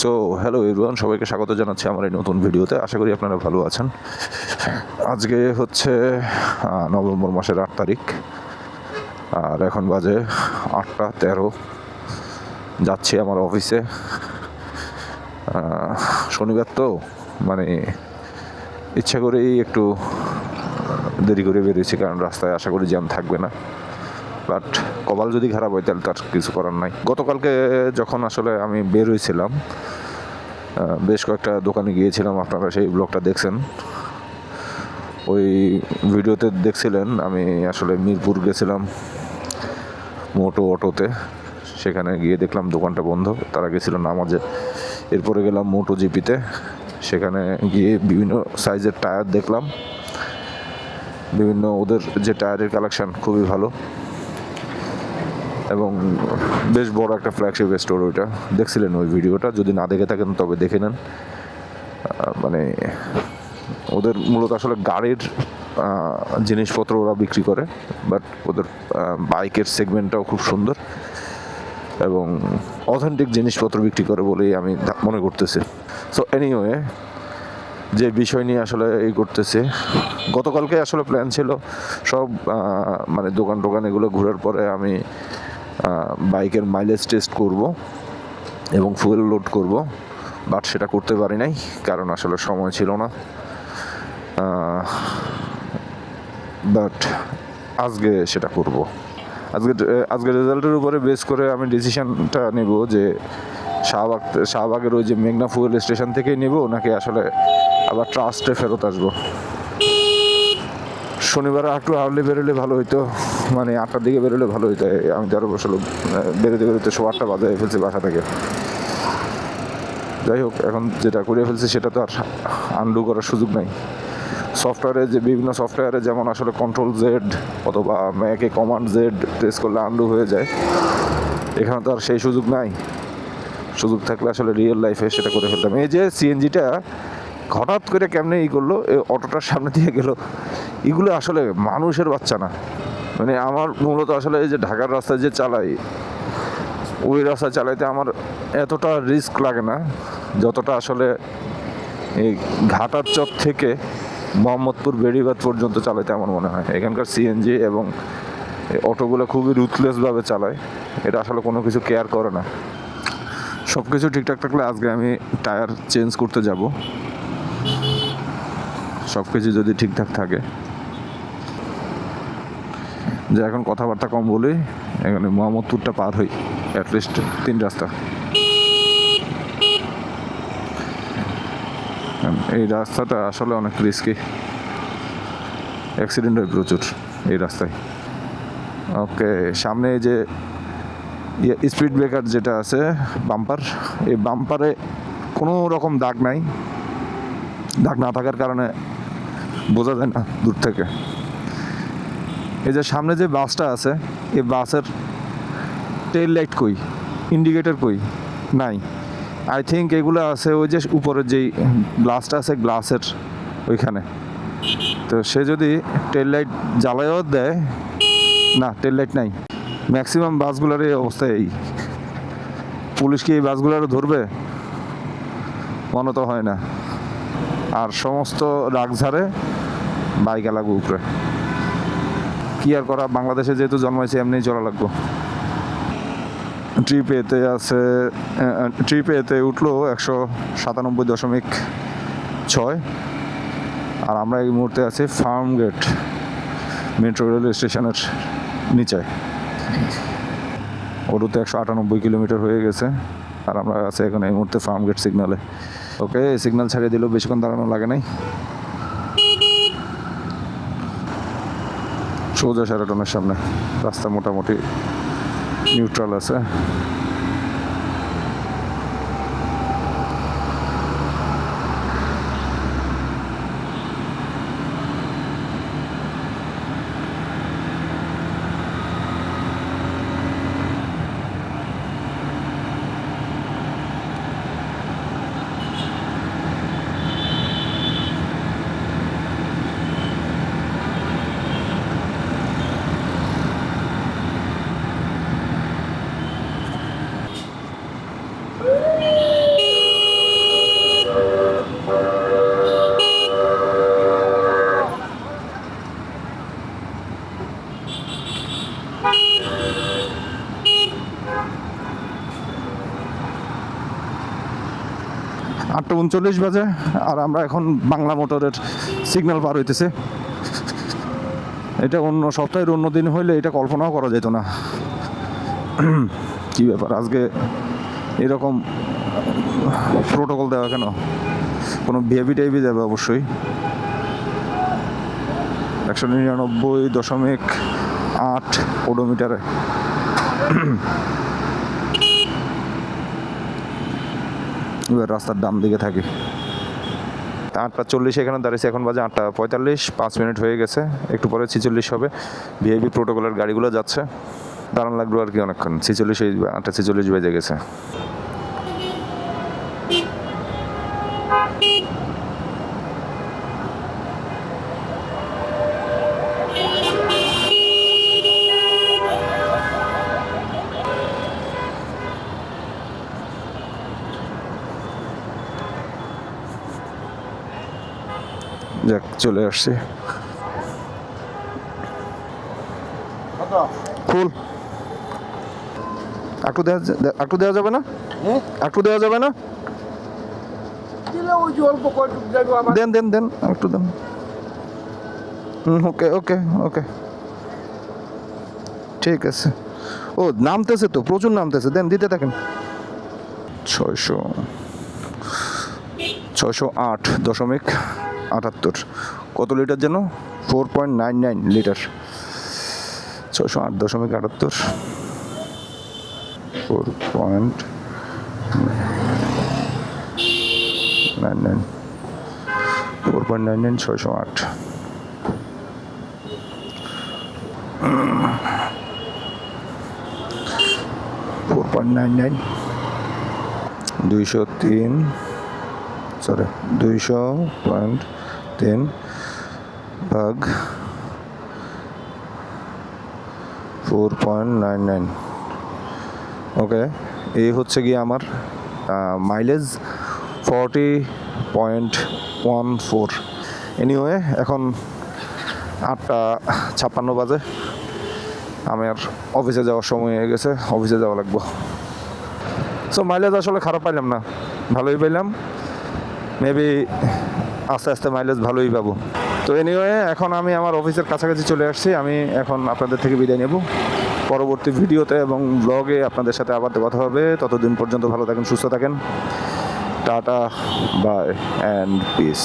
So hello everyone সবাইকে স্বাগত জানাচ্ছি আমার এই নতুন ভিডিওতে। আশা করি আপনারা ভালো আছেন। আজকে হচ্ছে নভেম্বর মাসের আট তারিখ। আর এখন বাজে আটটা তেরো। যাচ্ছি আমার অফিসে। শনিবার তো মানে ইচ্ছা করেই একটু দেরি করে বেরিয়েছি, কারণ রাস্তায় আশা করি জ্যাম থাকবে না। বাট কপাল যদি খারাপ হয়, তাহলে তার কিছু করার নাই। গতকালকে যখন আসলে আমি বের হয়েছিলাম বেশ কয়েকটা দোকানে গিয়েছিলাম, আপনারা সেই ব্লগটা দেখছেন। ওই ভিডিওতে দেখছিলেন, আমি আসলে মিরপুর গেছিলাম মোটো অটোতে। সেখানে গিয়ে দেখলাম দোকানটা বন্ধ। তারা গেছিল নামাজে। এরপরে গেলাম মোটো জিপিতে। সেখানে গিয়ে বিভিন্ন সাইজের টায়ার দেখলাম। বিভিন্ন ওদের যে টায়ারের কালেকশান খুবই ভালো। এবং বেশ বড় একটা ফ্ল্যাগশিপ স্টোর ওইটা। দেখছিলেন ওই ভিডিওটা? যদি না দেখে থাকেন, তবে দেখে নেন। মানে ওদের মূলত আসলে গাড়ির জিনিসপত্র ওরা বিক্রি করে বাট ওদের বাইকের সেগমেন্টটাও খুব সুন্দর এবং অথেন্টিক জিনিসপত্র বিক্রি করে বলেই আমি মনে করতেছি। সো এনিওয়ে যে বিষয় নিয়ে আসলে এই করতেছে, গতকালকে আসলে প্ল্যান ছিল সব মানে দোকান টোকান এগুলো ঘোরার পরে আমি বাইকের মাইলেজ টেস্ট করব এবং ফুয়েল লোড করব বাট সেটা করতে পারি নাই, কারণ আসলে সময় ছিল না। বাট আজকে সেটা করব। আজকে আজকে রেজাল্টের উপরে বেস করে আমি ডিসিশানটা নেব যে শাহবাগ, শাহবাগের ওই যে মেঘনা ফুয়েল স্টেশন থেকেই নেব, নাকি আসলে আবার ট্রাস্টে ফেরত আসব? শনিবার একটু আর্লি বেরোলে ভালো হইতো। মানে আটটার দিকে বেরোলে ভালো হইতো। এই আমি তো আরও আসলে বেরোতে বেরোতে সব আটটা বাজে ফেলছি বাসা থেকে। যাই হোক, এখন যেটা করে ফেলছি সেটা তো আর আন্ডু করার সুযোগ নাই। সফটওয়্যারে যে, বিভিন্ন সফটওয়্যারে যেমন আসলে কন্ট্রোল জেড অথবা ম্যাকে কমান্ড জেড প্রেস করলে আন্ডু হয়ে যায়, এখানে তো আর সেই সুযোগ নাই। সুযোগ থাকলে আসলে রিয়েল লাইফে সেটা করে ফেলতাম। এই যে সিএনজিটা হঠাৎ করে কেমনে ই করল, এই অটোটার সামনে দিয়ে গেল, এগুলো আসলে মানুষের বাচ্চা না। মানে আমার মূলত আসলে এই যে ঢাকার রাস্তায় যে চালাই, ওই রাস্তা চালাইতে আমার এতটা রিস্ক লাগে না, যতটা আসলে এই ঘাটার চক থেকে মোহাম্মদপুর বেড়িবাদ পর্যন্ত চালাইতে আমার মনে হয়। এখানকার সিএনজি এবং অটোগুলো খুবই রুথলেসভাবে চালায়, এটা আসলে কোনো কিছু কেয়ার করে না। সব কিছু ঠিকঠাক থাকলে আজকে আমি টায়ার চেঞ্জ করতে যাব। সব কিছু যদি ঠিকঠাক থাকে। যে এখন কথাবার্তা কম বলি, এখানে মোহাম্মদপুরটা পার হই অ্যাটলিস্ট তিন রাস্তা। এই রাস্তাটা আসলে অনেক রিস্কি অ্যাক্সিডেন্ট হয় প্রচুর এই রাস্তায়। ওকে, সামনে যে স্পিড ব্রেকার যেটা আছে বাম্পার এই বাম্পারে কোনো রকম দাগ নাই। দাগ না থাকার কারণে বোঝা যায় না দূর থেকে। এই যে সামনে যে বাসটা আছে, এই বাসের টেল লাইট কই? ইন্ডিকেটর কই? নাই। আই থিঙ্ক এগুলো আছে ওই যে উপরের যেই গ্লাসটা আছে গ্লাসের ওইখানে। তো সে যদি টেল লাইট জ্বালাইও দেয়, না টেল লাইট নাই। ম্যাক্সিমাম বাসগুলোর এই অবস্থায় এই। পুলিশ কি এই বাসগুলোরও ধরবে? মনে তো হয় না। আর সমস্ত রাগঝাড়ে বাইক লাগবে উপরে। কি আর করা? বাংলাদেশে যেহেতু জন্মাইছে এমনিই চলা লাগবো। ট্রিপ এতে আছে ট্রিপ এতে উঠল একশো সাতানব্বই দশমিক ছয়। আর আমরা এই মুহূর্তে আছি ফার্ম গেট মেট্রো রেল স্টেশনের নিচে। ওটুতে একশো আটানব্বই কিলোমিটার হয়ে গেছে, আর আমরা আছি এখন এই মুহূর্তে ফার্ম গেট সিগনালে। ওকে সিগনাল ছাড়িয়ে দিলেও বেশিক্ষণ দাঁড়ানো লাগে নাই। সোজা সেরাটনের সামনে রাস্তা মোটামুটি নিউট্রাল আছে উনচল্লিশ বাজে, আর আমরা এখন বাংলা মোটরের সিগন্যাল পার হইতেছে। এটা অন্য সপ্তাহের অন্য দিন হইলে এটা কল্পনাও করা যেত না। কি ব্যাপার, আজকে এরকম প্রোটোকল দেওয়া কেন? কোনো ভিআইপি টাইপই যাবে অবশ্যই। একশো নিরানব্বই দশমিক আট ওডোমিটারে এবার রাস্তার ডান দিকে থাকি। আটটা চল্লিশ এখানে দাঁড়িয়েছে, এখন বাজে আটটা পঁয়তাল্লিশ, পাঁচ মিনিট হয়ে গেছে, একটু পরে ছিচল্লিশ হবে। ভিআইপি প্রোটোকলের গাড়িগুলো যাচ্ছে, দাঁড়ান লাগল আর কি অনেকক্ষণ। ছিচল্লিশ আটটা ছিচল্লিশ বেজে গেছে। যাক চলে আসছি। ফুল একটু দেওয়া একটু দেওয়া যাবে না? হ্যাঁ একটু দেওয়া যাবে না? দেন দেন দেন একটু দেন। হুম ওকে ওকে ওকে। ঠিক আছে। ও নামতেছে তো প্রচুর নামতেছে। দেন দিতে থাকেন। ছয়শো ছয়শো আট দশমিক আটাত্তর। কত লিটার যেন? Four point nine nine litre. ছশো আট দশমিক আটাত্তর। Four point nine nine. Four point nine nine, ছয়শো আট। Four point nine nine. দুইশো তিন। সরি, দুইশো পয়েন্ট তিন ভাগ four point nine nine. Okay, এই হচ্ছে গিয়ে আমার mileage forty point one four anyway এখন আটটা ছাপ্পান্ন বাজে। আমার অফিসে যাওয়ার সময় হয়ে গেছে, অফিসে যাওয়া লাগবো। সো মাইলেজ আসলে খারাপ পাইলাম না, ভালোই পাইলাম। মেবি আস্তে আস্তে মাইলেজ ভালোই পাবো। তো এনিওয়ে এখন আমি আমার অফিসের কাছাকাছি চলে আসছি। আমি এখন আপনাদের থেকে বিদায় নেব। পরবর্তী ভিডিওতে এবং ব্লগে আপনাদের সাথে আবার কথা হবে। ততদিন পর্যন্ত ভালো থাকেন, সুস্থ থাকেন। Tata bye and piece